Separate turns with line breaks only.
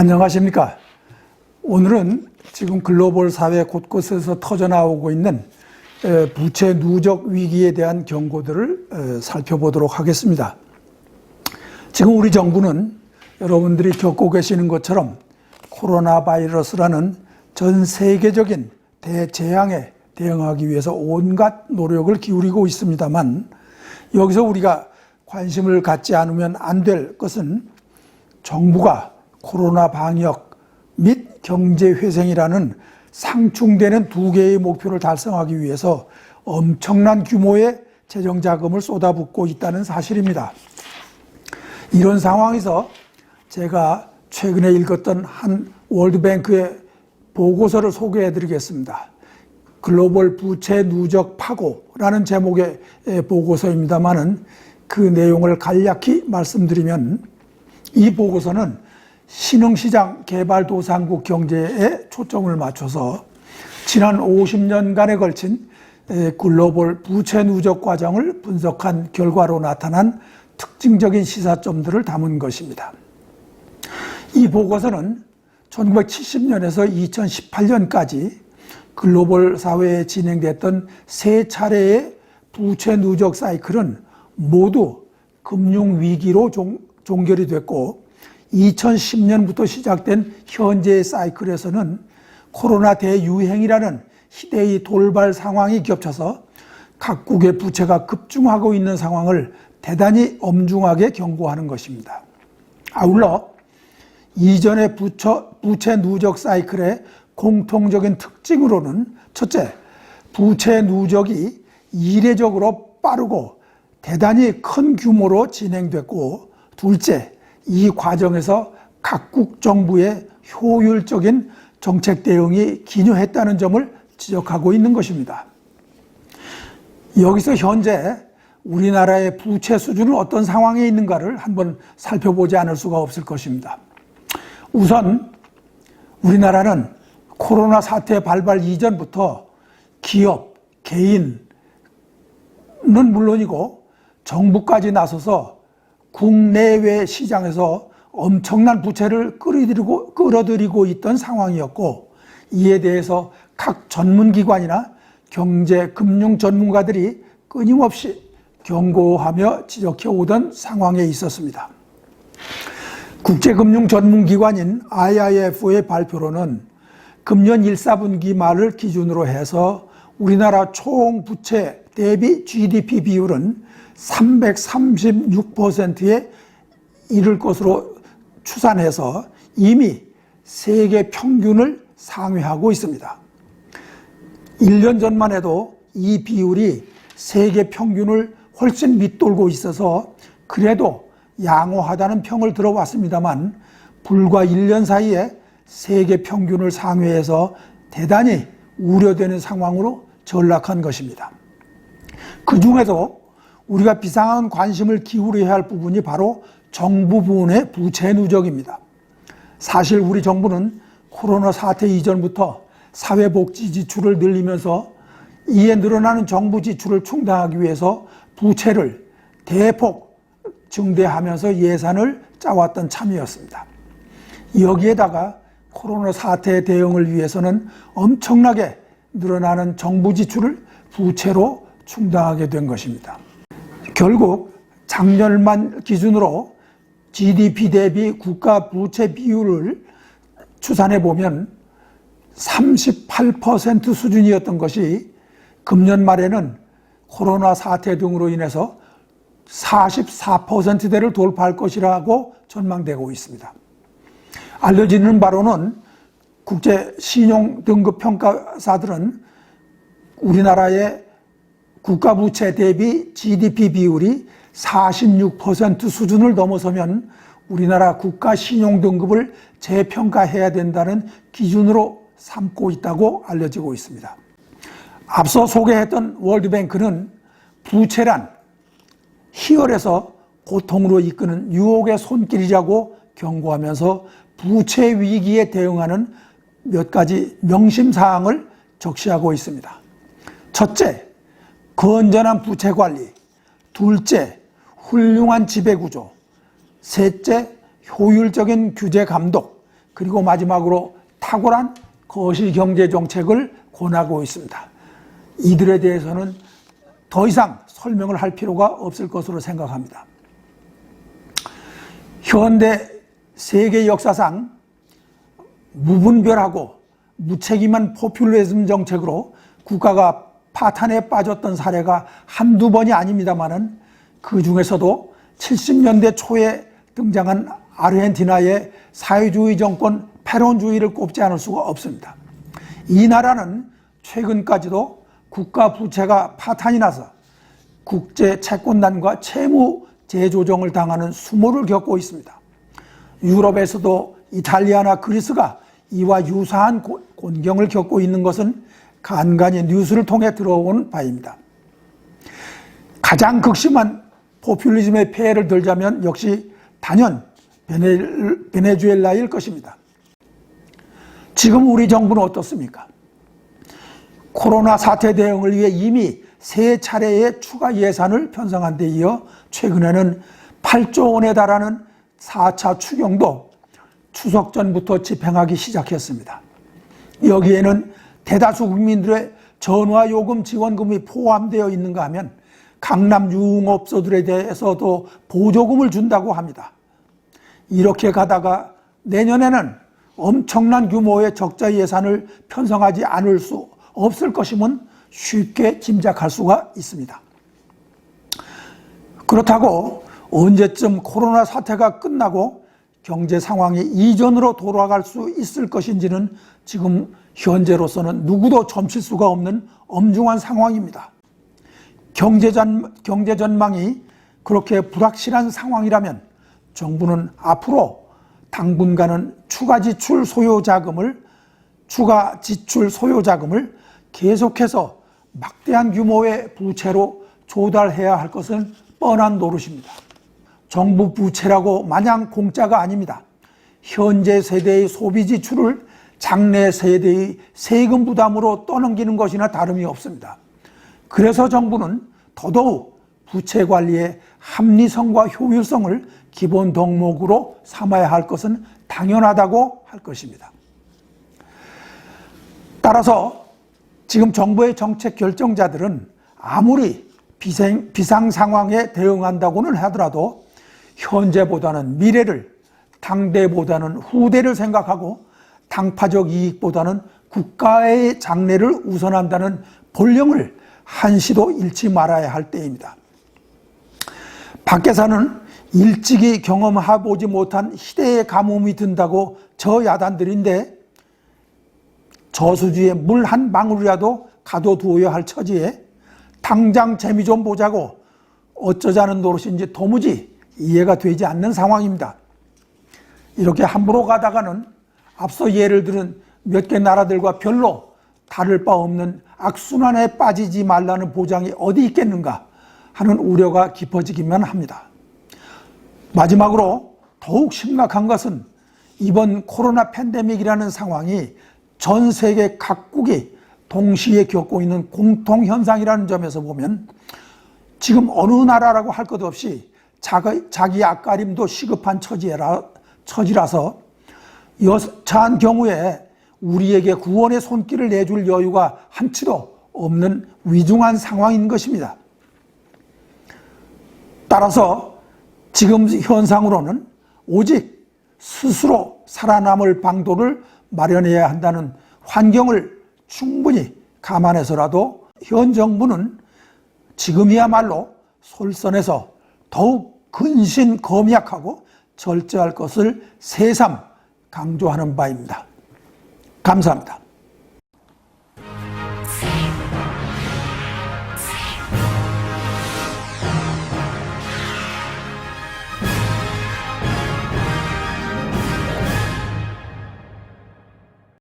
안녕하십니까. 오늘은 지금 글로벌 사회 곳곳에서 터져나오고 있는 에, 부채 누적 위기에 대한 경고들을 에, 살펴보도록 하겠습니다. 지금 우리 정부는 여러분들이 겪고 계시는 것처럼 코로나 바이러스라는 전 세계적인 대재앙에 대응하기 위해서 온갖 노력을 기울이고 있습니다만 여기서 우리가 관심을 갖지 않으면 안 될 것은 정부가 코로나 방역 및 경제 회생이라는 상충되는 두 개의 목표를 달성하기 위해서 엄청난 규모의 재정 자금을 쏟아붓고 있다는 사실입니다. 이런 상황에서 제가 최근에 읽었던 한 월드뱅크의 보고서를 소개해 드리겠습니다. 글로벌 부채 누적 파고라는 제목의 보고서입니다만은 그 내용을 간략히 말씀드리면 이 보고서는 신흥시장 개발도상국 경제에 초점을 맞춰서 지난 50년간에 걸친 글로벌 부채 누적 과정을 분석한 결과로 나타난 특징적인 시사점들을 담은 것입니다. 이 보고서는 1970년에서 2018년까지 글로벌 사회에 진행됐던 세 차례의 부채 누적 사이클은 모두 금융 위기로 종, 종결이 됐고 2010년부터 시작된 현재의 사이클에서는 코로나 대유행이라는 시대의 돌발 상황이 겹쳐서 각국의 부채가 급증하고 있는 상황을 대단히 엄중하게 경고하는 것입니다. 아울러 이전의 부처, 부채 누적 사이클의 공통적인 특징으로는 첫째, 부채 누적이 이례적으로 빠르고 대단히 큰 규모로 진행됐고 둘째, 이 과정에서 각국 정부의 효율적인 정책 대응이 기여했다는 점을 지적하고 있는 것입니다. 여기서 현재 우리나라의 부채 수준은 어떤 상황에 있는가를 한번 살펴보지 않을 수가 없을 것입니다. 우선 우리나라는 코로나 사태 발발 이전부터 기업, 개인은 물론이고 정부까지 나서서 국내외 시장에서 엄청난 부채를 끌어들이고, 끌어들이고 있던 상황이었고 이에 대해서 각 전문기관이나 경제, 금융 전문가들이 끊임없이 경고하며 지적해 오던 상황에 있었습니다. 국제금융 전문기관인 IIF의 발표로는 금년 1, 4분기 말을 기준으로 해서 우리나라 총 부채 대비 GDP 비율은 336%에 이를 것으로 추산해서 이미 세계 평균을 상회하고 있습니다. 1년 전만 해도 이 비율이 세계 평균을 훨씬 밑돌고 있어서 그래도 양호하다는 평을 들어왔습니다만 불과 1년 사이에 세계 평균을 상회해서 대단히 우려되는 상황으로 전락한 것입니다. 그 중에도 우리가 비상한 관심을 기울여야 할 부분이 바로 정부 부문의 부채 누적입니다. 사실 우리 정부는 코로나 사태 이전부터 사회복지 지출을 늘리면서 이에 늘어나는 정부 지출을 충당하기 위해서 부채를 대폭 증대하면서 예산을 짜왔던 참이었습니다. 여기에다가 코로나 사태 대응을 위해서는 엄청나게 늘어나는 정부 지출을 부채로 충당하게 된 것입니다. 결국 작년만 기준으로 GDP 대비 국가 부채 비율을 추산해 보면 38% 수준이었던 것이 금년 말에는 코로나 사태 등으로 인해서 44%대를 돌파할 것이라고 전망되고 있습니다. 알려지는 바로는 국제 신용 등급 평가사들은 우리나라의 국가 부채 대비 GDP 비율이 46% 수준을 넘어서면 우리나라 국가 신용 등급을 재평가해야 된다는 기준으로 삼고 있다고 알려지고 있습니다. 앞서 소개했던 월드뱅크는 부채란 희열에서 고통으로 이끄는 유혹의 손길이라고 경고하면서 부채 위기에 대응하는 몇 가지 명심사항을 적시하고 있습니다. 첫째, 건전한 부채 관리. 둘째, 훌륭한 지배 구조. 셋째, 효율적인 규제 감독. 그리고 마지막으로 탁월한 거시 경제 정책을 권하고 있습니다. 이들에 대해서는 더 이상 설명을 할 필요가 없을 것으로 생각합니다. 현대 세계 역사상 무분별하고 무책임한 포퓰리즘 정책으로 국가가 파탄에 빠졌던 사례가 한두 번이 아닙니다만은 그 중에서도 70년대 초에 등장한 아르헨티나의 사회주의 정권 페론주의를 꼽지 않을 수가 없습니다. 이 나라는 최근까지도 국가 부채가 파탄이 나서 국제 채권난과 채무 재조정을 당하는 수모를 겪고 있습니다. 유럽에서도 이탈리아나 그리스가 이와 유사한 곤경을 겪고 있는 것은 간간히 뉴스를 통해 들어온 바입니다. 가장 극심한 포퓰리즘의 폐해를 들자면 역시 단연 베네, 주엘라일 것입니다. 지금 우리 정부는 어떻습니까? 코로나 사태 대응을 위해 이미 세 차례의 추가 예산을 편성한 데 이어 최근에는 8조 원에 달하는 4차 추경도 추석 전부터 집행하기 시작했습니다. 여기에는 대다수 국민들의 전화 요금 지원금이 포함되어 있는가 하면 강남 유흥업소들에 대해서도 보조금을 준다고 합니다. 이렇게 가다가 내년에는 엄청난 규모의 적자 예산을 편성하지 않을 수 없을 것임은 쉽게 짐작할 수가 있습니다. 그렇다고 언제쯤 코로나 사태가 끝나고 경제 상황이 이전으로 돌아갈 수 있을 것인지는 지금 현재로서는 누구도 점칠 수가 없는 엄중한 상황입니다. 경제전, 경제 전망이 그렇게 불확실한 상황이라면 정부는 앞으로 당분간은 추가 지출 소요 자금을 추가 지출 소요 자금을 계속해서 막대한 규모의 부채로 조달해야 할 것은 뻔한 노릇입니다. 정부 부채라고 마냥 공짜가 아닙니다. 현재 세대의 소비 지출을 장래 세대의 세금 부담으로 떠넘기는 것이나 다름이 없습니다. 그래서 정부는 더더욱 부채 관리의 합리성과 효율성을 기본 덕목으로 삼아야 할 것은 당연하다고 할 것입니다. 따라서 지금 정부의 정책 결정자들은 아무리 비상 상황에 대응한다고는 하더라도 현재보다는 미래를, 당대보다는 후대를 생각하고 당파적 이익보다는 국가의 장래를 우선한다는 본령을 한시도 잃지 말아야 할 때입니다. 밖에서는 일찍이 경험해보지 못한 희대의 가뭄이 든다고 저 야단들인데 저수지에 물 한 방울이라도 가둬두어야 할 처지에 당장 재미 좀 보자고 어쩌자는 노릇인지 도무지 이해가 되지 않는 상황입니다. 이렇게 함부로 가다가는 앞서 예를 들은 몇 개 나라들과 별로 다를 바 없는 악순환에 빠지지 말라는 보장이 어디 있겠는가 하는 우려가 깊어지기만 합니다. 마지막으로 더욱 심각한 것은 이번 코로나 팬데믹이라는 상황이 전 세계 각국이 동시에 겪고 있는 공통 현상이라는 점에서 보면 지금 어느 나라라고 할 것 없이 자기 앞가림도 시급한 처지라, 처지라서 여차한 경우에 우리에게 구원의 손길을 내줄 여유가 한치도 없는 위중한 상황인 것입니다. 따라서 지금 현상으로는 오직 스스로 살아남을 방도를 마련해야 한다는 환경을 충분히 감안해서라도 현 정부는 지금이야말로 솔선해서 더욱 근신 검약하고 절제할 것을 새삼 강조하는 바입니다. 감사합니다.